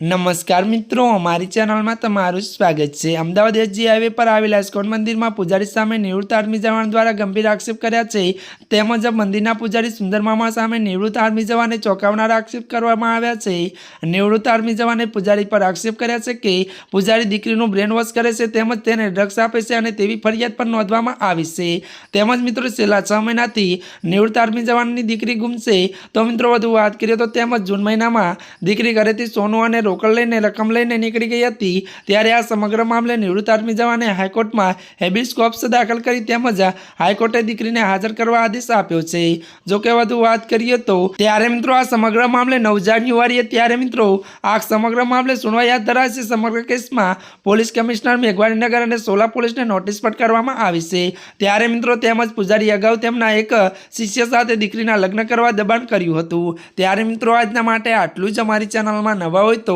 નમસ્કાર મિત્રો, અમારી ચેનલમાં તમારું સ્વાગત છે. અમદાવાદ એસજી હાઈવે પર આવેલા ઇસ્કોન મંદિરમાં પૂજારી સામે નિવૃત્ત આર્મી જવાન દ્વારા ગંભીર આક્ષેપ કર્યા છે. તે મુજબ મંદિરના પૂજારી સુંદર મામા સામે નિવૃત્ત આર્મી જવાને ચોંકાવનારા આક્ષેપ કરવામાં આવ્યા છે. નિવૃત્ત આર્મી જવાને પૂજારી પર આક્ષેપ કર્યા છે કે પૂજારી દીકરીનું બ્રેન વોશ કરે છે તેમજ તેને ડ્રગ્સ આપે છે અને તેવી ફરિયાદ પણ નોંધવામાં આવી છે. તેમજ મિત્રો, છેલ્લા છ મહિનાથી નિવૃત્ત આર્મી જવાનની દીકરી ગુમ છે તો મિત્રો, વધુ વાત કરીએ તો તેમજ જૂન મહિનામાં દીકરી ઘરેથી સોનું અને રોકડ લઈને, રકમ લઈને નીકળી ગઈ હતી, ત્યારે આ સમગ્ર મામલે નિવૃત્ત આર્મી જવાને હાઈકોર્ટમાં હેબિસ દાખલ કરી તેમજ હાઈકોર્ટે દીકરીને હાજર કરવા આદેશ આપ્યો છે. જો કે વધુ વાત કરીએ તો, ત્યારે મિત્રો આ સમગ્ર મામલે નવ જાન્યુઆરીએ, ત્યારે મિત્રો આ સમગ્ર મામલે સુનવાઈ હાથ ધરાશે સમગ્ર કેસમાં પોલીસ કમિશનર મેઘવાણીનગર અને સોલા પોલીસને નોટિસ ફટકારવામાં આવી છે. ત્યારે મિત્રો તેમજ પૂજારી અગાઉ તેમના એક શિષ્ય સાથે દીકરીના લગ્ન કરવા દબાણ કર્યું હતું. ત્યારે મિત્રો આજના માટે આટલું જ. અમારી ચેનલમાં નવા હોય તો